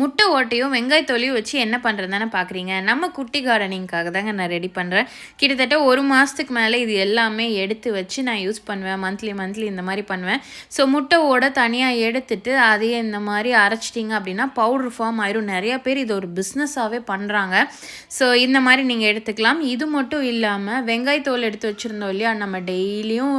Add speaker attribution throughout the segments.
Speaker 1: முட்டை ஓட்டையும் வெங்காயத்தோலையும் வச்சு என்ன பண்ணுறதுன்னு பார்க்குறீங்க நம்ம குட்டி கார்டனிங்காக தாங்க நான் ரெடி பண்ணுறேன் கிட்டத்தட்ட ஒரு மாதத்துக்கு மேலே இது எல்லாமே எடுத்து வச்சு நான் யூஸ் பண்ணுவேன். மந்த்லி மந்த்லி இந்த மாதிரி பண்ணுவேன். ஸோ முட்டை ஓட தனியாக எடுத்துட்டு அதையே இந்த மாதிரி அரைச்சிட்டிங்க அப்படின்னா பவுடர் ஃபார்ம் ஆயிரும். நிறையா பேர் இது ஒரு பிஸ்னஸாகவே பண்ணுறாங்க ஸோ இந்த மாதிரி நீங்கள் எடுத்துக்கலாம். இது மட்டும் இல்லாமல் வெங்காயத்தோல் எடுத்து வச்சுருந்தோம் இல்லையா? நம்ம டெய்லியும்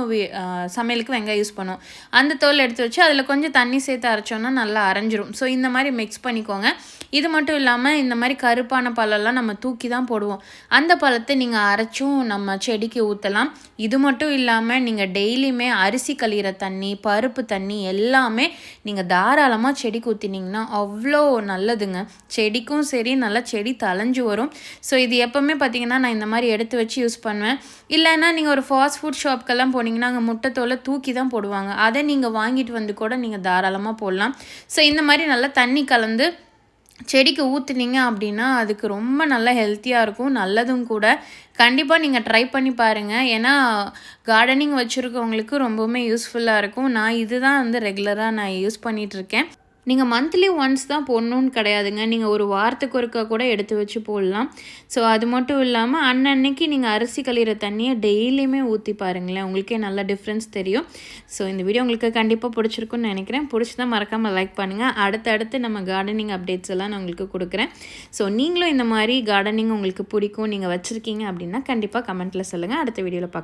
Speaker 1: சமையலுக்கு வெங்காயம் யூஸ் பண்ணுவோம். அந்த தோல் எடுத்து வச்சு அதில் கொஞ்சம் தண்ணி சேர்த்து அரைச்சோன்னா நல்லா அரைஞ்சிரும். ஸோ இந்த மாதிரி மிக்ஸ் பண்ணி பண்ணிக்கோங்க. இது மட்டும் இல்லாமல் இந்த மாதிரி கருப்பான பழம்லாம் நம்ம தூக்கி தான் போடுவோம். அந்த பழத்தை நீங்கள் அரைச்சும் நம்ம செடிக்கு ஊற்றலாம் இது மட்டும் இல்லாமல் நீங்கள் டெய்லியுமே அரிசி கழிகிற தண்ணி பருப்பு தண்ணி எல்லாமே நீங்கள் தாராளமாக செடிக்கு ஊற்றினீங்கன்னா அவ்வளோ நல்லதுங்க. செடிக்கும் சரி நல்லா செடி தளைஞ்சு வரும். ஸோ இது எப்போவுமே பார்த்தீங்கன்னா நான் இந்த மாதிரி எடுத்து வச்சு யூஸ் பண்ணுவேன். இல்லைன்னா நீங்கள் ஒரு ஃபாஸ்ட் ஃபுட் ஷாப்க்கெல்லாம் போனீங்கன்னா அங்கே முட்டைத்தோலை தூக்கி தான் போடுவாங்க. அதை நீங்கள் வாங்கிட்டு வந்து கூட நீங்கள் தாராளமாக போடலாம். ஸோ இந்த மாதிரி நல்லா தண்ணி கலந்து செடிக்கு ஊற்றுனீங்க அப்படின்னா அதுக்கு ரொம்ப நல்லா ஹெல்த்தியாக இருக்கும். நல்லதும் கூட. கண்டிப்பாக நீங்கள் ட்ரை பண்ணி பாருங்கள் ஏன்னா கார்டனிங் வச்சுருக்கவங்களுக்கு ரொம்பவுமே யூஸ்ஃபுல்லாக இருக்கும். நான் இதுதான் வந்து ரெகுலராக நான் யூஸ் பண்ணிகிட்ருக்கேன் நீங்கள் மந்த்லி ஒன்ஸ் தான் போடணுன்னு கிடையாதுங்க. நீங்கள் ஒரு வாரத்துக்கு ஒருக்கா கூட எடுத்து வச்சு போடலாம். ஸோ அது மட்டும் இல்லாமல் அன்னன்னைக்கு நீங்கள் அரிசி கழிகிற தண்ணியை டெய்லியுமே ஊற்றி பாருங்களேன். உங்களுக்கே நல்ல டிஃப்ரென்ஸ் தெரியும். ஸோ இந்த வீடியோ உங்களுக்கு கண்டிப்பாக பிடிச்சிருக்குன்னு நினைக்கிறேன். பிடிச்சதான் மறக்காமல் லைக் பண்ணுங்கள் அடுத்தடுத்து நம்ம கார்டனிங் அப்டேட்ஸ் எல்லாம் நான் உங்களுக்கு கொடுக்குறேன். ஸோ நீங்களும் இந்த மாதிரி கார்டனிங் உங்களுக்கு பிடிக்கும் நீங்கள் வச்சுருக்கீங்க அப்படின்னா கண்டிப்பாக கமெண்ட்டில் சொல்லுங்கள் அடுத்த வீடியோவில் பார்க்கலாம்